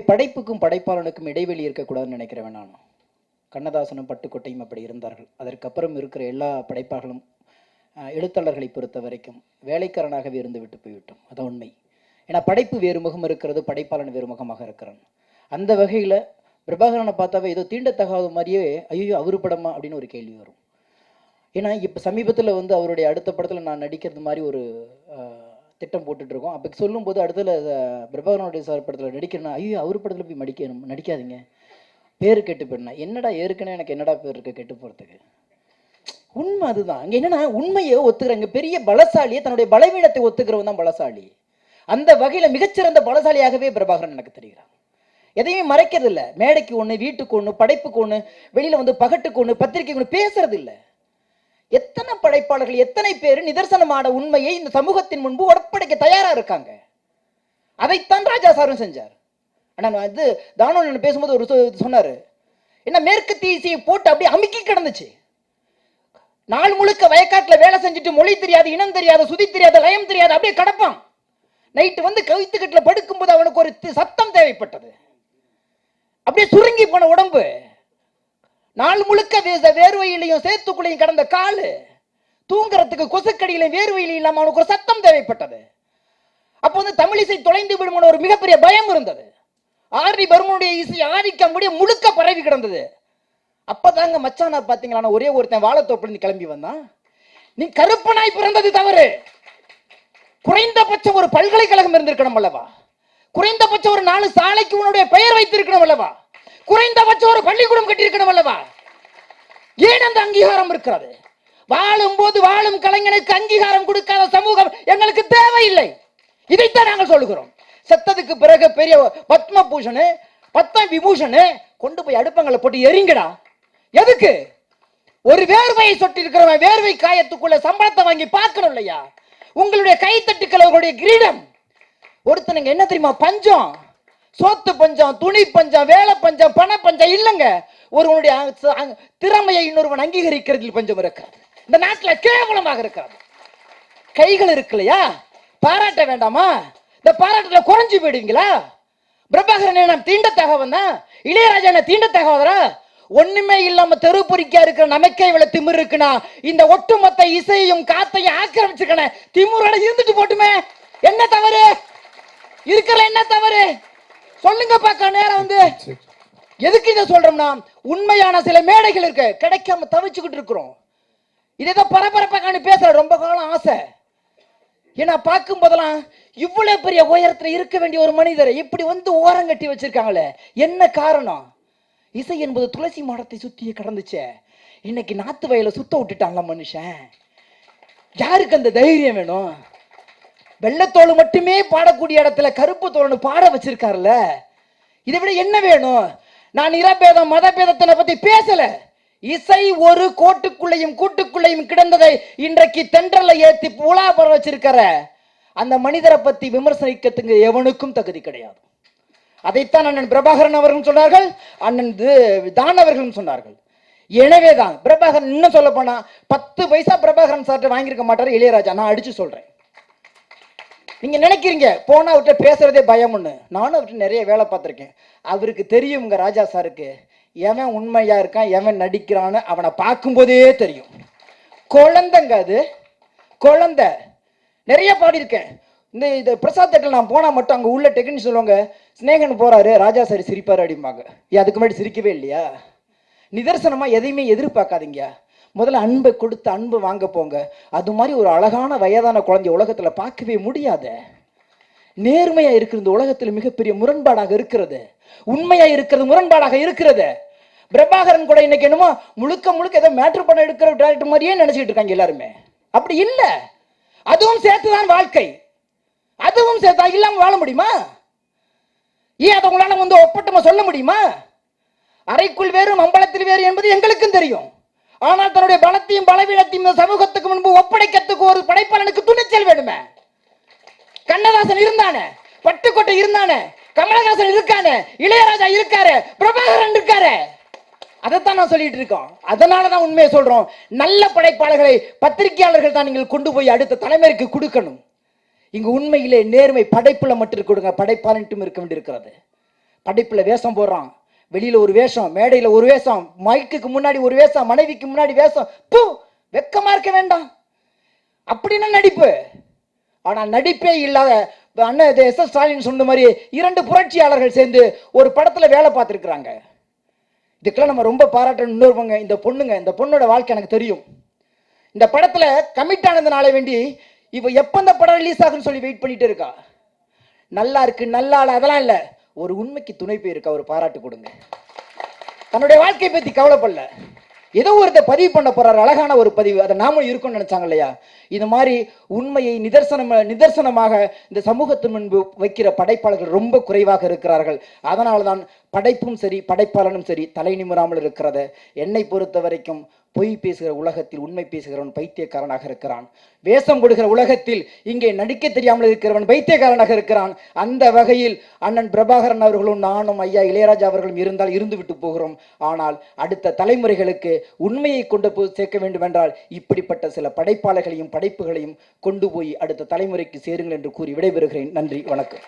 படைப்புக்கும் படைப்பாளனுக்கும் இடைவெளி இருக்கக்கூடாதுன்னு நினைக்கிறவன் நான் கண்ணதாசனும் பட்டுக்கோட்டையும் அப்படி இருந்தார்கள். அதற்கப்புறம் இருக்கிற எல்லா படைப்பாளர்களும் எழுத்தாளர்களை பொறுத்த வரைக்கும் வேலைக்காரனாகவே இருந்து விட்டு போய்விட்டோம். அது உண்மை. ஏன்னா படைப்பு வேறு முகம் இருக்கிறது படைப்பாளன் வேறு முகமாக இருக்கிறான். அந்த வகையில் பிரபாகரனை பார்த்தாவே ஏதோ தீண்டத்தகாத மாதிரியே ஐயோ அவரு படமா அப்படின்னு ஒரு கேள்வி வரும். ஏன்னா இப்போ சமீபத்தில் வந்து அவருடைய அடுத்த படத்தில் நான் நடிக்கிறது மாதிரி ஒரு திட்டம் போட்டுட்டு இருக்கோம் அப்போ சொல்லும்போது அடுத்தல பிரபாகரனுடைய சார் படத்தில் நடிக்கணும் ஐயோ அவர் படத்தில் போய் நடிக்கணும் நடிக்காதீங்க. பேர் கெட்டு போயிடணும் என்னடா ஏற்கனவே எனக்கு என்னடா பேர் இருக்கு கெட்டு போகிறதுக்கு உண்மை அதுதான். அங்கே என்னன்னா உண்மையை ஒத்துக்கிறவங்க பெரிய பலசாலியை தன்னுடைய பலவீனத்தை ஒத்துக்கிறவன் தான் பலசாலி. அந்த வகையில் மிகச்சிறந்த பலசாலியாகவே பிரபாகரன் எனக்கு தெரிகிறான். எதையுமே மறைக்கிறது இல்லை மேடைக்கு ஒன்று வீட்டுக்கு ஒன்று படைப்புக்கு ஒன்று வெளியில் வந்து பகட்டுக்கு ஒன்று பத்திரிக்கை ஒன்று பேசுறது இல்லை எத்தனை படைப்பாளர்கள் எத்தனை பேர் நிதர்சனமான உண்மையை இந்த சமூகத்தின் முன்பு ஒப்படைக்க தயாரா இருக்காங்க? அதைத்தான் ராஜா சாரும் செஞ்சார். ஆனா நான் இது தானோ பேசும்போது ஒரு சொ- சொன்னாரு. என்ன மேற்கு தீசியை போட்டு அப்படியே அமுக்கி கிடந்துச்சு. நாள் முழுக்க வயக்காட்டுல வேலை செஞ்சுட்டு மொழி தெரியாது இனம் தெரியாது சுதி தெரியாது லயம் தெரியாது அப்படியே கிடப்பான். நைட்டு வந்து கவித்துக்கட்டில் படுக்கும்போது அவனுக்கு ஒரு சத்தம் தேவைப்பட்டது. அப்படியே சுருங்கி போன உடம்பு. நாள் முழுக்க வே- வேர்வையிலையும் சேத்துக்குள்ளையும் கடந்த காலு. தூங்குறதுக்கு கொசுக்கடியிலையும் வேர்வையிலையும் இல்லாம அவனுக்கு ஒரு சத்தம் தேவைப்பட்டது. அப்போ வந்து தமிழிசை தொலைந்து விடுமோன ஒரு மிகப்பெரிய பயம் இருந்தது. ஆர்டி பர்மனுடைய இசை ஆதிக்க முடிய முழுக்க பரவி கிடந்தது. அப்பதாங்க மச்சானா பாத்தீங்களா ஒரே ஒருத்தன் வாழைத்தோப்புல இருந்து கிளம்பி வந்தான். நீ கருப்பனாய் பிறந்தது தவறு. குறைந்தபட்சம் ஒரு பல்கலைக்கழகம் இருந்திருக்கணும் அல்லவா? குறைந்தபட்சம் ஒரு நாலு சாலைக்கு உன்னுடைய பெயர் வைத்திருக்கணும் அல்லவா? குறைந்தபட்சம் ஒரு பள்ளிக்கூடம் கட்டியிருக்கணும் அல்லவா? ஏன் அந்த அங்கீகாரம் இருக்கிறது? வாழும் போது வாழும் கலைஞனுக்கு அங்கீகாரம் கொடுக்காத சமூகம் எங்களுக்கு தேவையில்லை. இதைத்தான் நாங்கள் சொல்லுகிறோம். செத்ததுக்கு பிறகு பெரிய பத்ம பூஷணு பத்ம விபூஷணு கொண்டு போய் அடுப்பங்களை போட்டு எரிங்கடா. எதுக்கு? ஒரு வேர்வையை சொட்டி இருக்கிறவன் வேர்வை காயத்துக்குள்ள சம்பளத்தை வாங்கி பார்க்கணும் இல்லையா? உங்களுடைய கைத்தட்டுக்கள் உங்களுடைய கிரீடம். ஒருத்தனுங்க என்ன தெரியுமா? பஞ்சம். சோத்து பஞ்சம் துணி பஞ்சம் வேலை பஞ்சம் பண பஞ்சம் இல்லைங்க. ஒருவனுடைய திறமையை இன்னொருவன் அங்கீகரிக்கிறதில் பஞ்சம் இருக்கிறது இந்த நாட்டில் கேவலமாக இருக்கிறது கைகள் இருக்கு இல்லையா? பாராட்ட வேண்டாமா? இந்த பாராட்டத்தில் குறைஞ்சு போயிடுவீங்களா? பிரபாகரன் தீண்ட தகவன் தான்? இளையராஜா என்ன தீண்டத்தகவதரா ஒண்ணுமே இல்லாம தெருப்பொறிக்கா இருக்கிற நமக்கே இவ்வளவு திமிர் இருக்குனா இந்த ஒட்டுமொத்த இசையையும் காத்தையும் ஆக்கிரமிச்சிருக்கன திமுறோட இருந்துட்டு போட்டுமே. என்ன தவறு? இருக்கிற என்ன தவறு? சொல்லுங்க பாக்க நேரம் வந்து. எதுக்கு இதை சொல்றோம்னா உண்மையான சில மேடைகள் இருக்கு கிடைக்காம தவிச்சுக்கிட்டு இருக்கிறோம். இதை பரபரப்பாக பேசுற ரொம்ப காலம் ஆசை. ஏன்னா பார்க்கும் போதெல்லாம் இவ்வளவு பெரிய உயரத்துல இருக்க வேண்டிய ஒரு மனிதரை இப்படி வந்து ஓரம் கட்டி வச்சிருக்காங்களே என்ன காரணம்? இசை என்பது துளசி மாடத்தை சுத்தியே கடந்துச்சே. இன்னைக்கு நாத்து வயலை சுத்த விட்டுட்டாங்களா மனுஷன். யாருக்கு அந்த தைரியம் வேணும்? வெள்ளத்தோடு மட்டுமே பாடக்கூடிய இடத்துல கருப்பு தோல்னு பாட வச்சிருக்காருல்ல? இதை விட என்ன வேணும்? நான் நிறபேதம் மதபேதத்தினை பத்தி பேசல. இசை ஒரு கோட்டுக்குள்ளேயும் கூட்டுக்குள்ளேயும் கிடந்ததை இன்றைக்கு தென்றலை ஏத்தி உலா பர வச்சிருக்கிற அந்த மனிதரை பத்தி விமர்சனிக்கிறதுக்கு எவனுக்கும் தகுதி கிடையாது. அதைத்தான் அண்ணன் பிரபாகரன் அவர்களும் சொன்னார்கள் அண்ணன் தானவர்களும் தான் அவர்களும் சொன்னார்கள். எனவேதான் பிரபாகரன் இன்னும் சொல்ல போனா பத்து பைசா பிரபாகரன் சார்ட்ட வாங்கியிருக்க மாட்டார் இளையராஜா. நான் அடிச்சு சொல்றேன். நீங்க நினைக்கிறீங்க போனா அவர்கிட்ட பேசுறதே பயம்னு. நானும் அவர்கிட்ட நிறைய வேலை பார்த்துருக்கேன். அவருக்கு தெரியும் உங்க ராஜா சாருக்கு. எவன் உண்மையா இருக்கான் எவன் நடிக்கிறான்னு அவனை பார்க்கும்போதே தெரியும். குழந்தைங்க அது. குழந்தை. நிறைய பாடியிருக்கேன். இந்த இந்த பிரசாத் தேட்டரில் நான் போனால் மட்டும் அங்கே உள்ள டெக்னிக் சொல்லுவாங்க ஸ்னேகன் போறாரு ராஜா சாரி சிரிப்பார் அப்படிம்பாங்க. ஏன் அதுக்கு முன்னாடி சிரிக்கவே இல்லையா? நிதர்சனமா எதையுமே எதிர்பார்க்காதீங்க. முதல்ல அன்பை கொடுத்து அன்பு வாங்க போங்க. அது மாதிரி ஒரு அழகான வயதான குழந்தை உலகத்தில் பார்க்கவே முடியாத. நேர்மையா இருக்கிற இந்த மிகப்பெரிய முரண்பாடாக இருக்கிறது. உண்மையா இருக்கிறது முரண்பாடாக இருக்கிறது. பிரபாகரன் கூட இன்னைக்கு என்னமோ முழுக்க முழுக்க ஏதோ மேட்ரு பண்ண எடுக்கிற டேரக்டர் மாதிரியே நினைச்சிட்டு இருக்காங்க எல்லாருமே. அப்படி இல்லை. அதுவும் சேர்த்துதான் வாழ்க்கை. அதுவும் சேர்த்தா இல்லாம வாழ முடியுமா? ஏன் அதை உங்களால வந்து ஒப்பட்டமா சொல்ல முடியுமா? அறைக்குள் வேறு அம்பலத்தில் வேறு என்பது எங்களுக்கும் தெரியும். ஆனால் தன்னுடைய பலத்தையும் பலவீனத்தையும் இந்த சமூகத்துக்கு முன்பு ஒப்படைக்கிறதுக்கு ஒரு படைப்பாளனுக்கு துணிச்சல் வேணுமே. கண்ணதாசன் இருந்தானே பட்டுக்கோட்டை இருந்தானே கமலஹாசன் இருக்கானே இளையராஜா இருக்காரு பிரபாகரன் இருக்காரு. அதைத்தான் நான் சொல்லிட்டு இருக்கோம். அதனால தான் உண்மையை சொல்றோம். நல்ல படைப்பாளர்களை பத்திரிகையாளர்கள் தான் நீங்கள் கொண்டு போய் அடுத்த தலைமுறைக்கு கொடுக்கணும். இங்கு உண்மையிலே நேர்மை படைப்புல மட்டும் கொடுங்க படைப்பாளன்ட்டும் இருக்க வேண்டியிருக்கிறது. படைப்புல வேஷம் போடுறான். வெளியில ஒரு வேஷம் மேடையில ஒரு வேஷம் மைக்குக்கு முன்னாடி ஒரு வேஷம் மனைவிக்கு முன்னாடி வேஷம் பூ வெக்கமா இருக்க வேண்டாம். அப்படின்னா நடிப்பு? ஆனா நடிப்பே இல்லாத அண்ணன் எஸ் எஸ் ஸ்டாலின் சொன்ன மாதிரி இரண்டு புரட்சியாளர்கள் சேர்ந்து ஒரு படத்துல வேலை பார்த்துருக்குறாங்க. இதுக்கெல்லாம் நம்ம ரொம்ப பாராட்டணும் இன்னொருவங்க இந்த பொண்ணுங்க இந்த பொண்ணோட வாழ்க்கை எனக்கு தெரியும். இந்த படத்துல கமிட் ஆனதுனால வேண்டி இப்போ எப்போ இந்த படம் ரிலீஸ் ஆகுன்னு சொல்லி வெயிட் பண்ணிட்டு இருக்கா. நல்லா இருக்கு நல்லா அதெல்லாம் இல்லை. ஒரு உண்மைக்கு துணை போயிருக்கா அவர் பாராட்டு கொடுங்க. தன்னுடைய வாழ்க்கையை பத்தி கவலைப்படல. ஏதோ ஒருத்தர் பதிவு பண்ண போறாரு அழகான ஒரு பதிவு. அதை நாமும் இருக்கும்னு நினைச்சாங்க இல்லையா? இது மாதிரி உண்மையை நிதர்சனம் நிதர்சனமாக இந்த சமூகத்தின் முன்பு வைக்கிற படைப்பாளர்கள் ரொம்ப குறைவாக இருக்கிறார்கள். அதனால தான் படைப்பும் சரி படைப்பாளனும் சரி தலை நிமிராமல் இருக்கிறத என்னை பொறுத்த வரைக்கும் பொய் பேசுகிற உலகத்தில் உண்மை பேசுகிறவன் பைத்தியக்காரனாக இருக்கிறான். வேஷம் கொடுக்கிற உலகத்தில் இங்கே நடிக்க தெரியாமல் இருக்கிறவன் பைத்தியக்காரனாக இருக்கிறான். அந்த வகையில் அண்ணன் பிரபாகரன் அவர்களும் நானும் ஐயா இளையராஜா அவர்களும் இருந்தால் இருந்து விட்டு போகிறோம். ஆனால் அடுத்த தலைமுறைகளுக்கு உண்மையை கொண்டு போய் சேர்க்க வேண்டும் என்றால் இப்படிப்பட்ட சில படைப்பாளர்களையும் படைப்புகளையும் கொண்டு போய் அடுத்த தலைமுறைக்கு சேருங்கள் என்று கூறி விடைபெறுகிறேன். நன்றி வணக்கம்.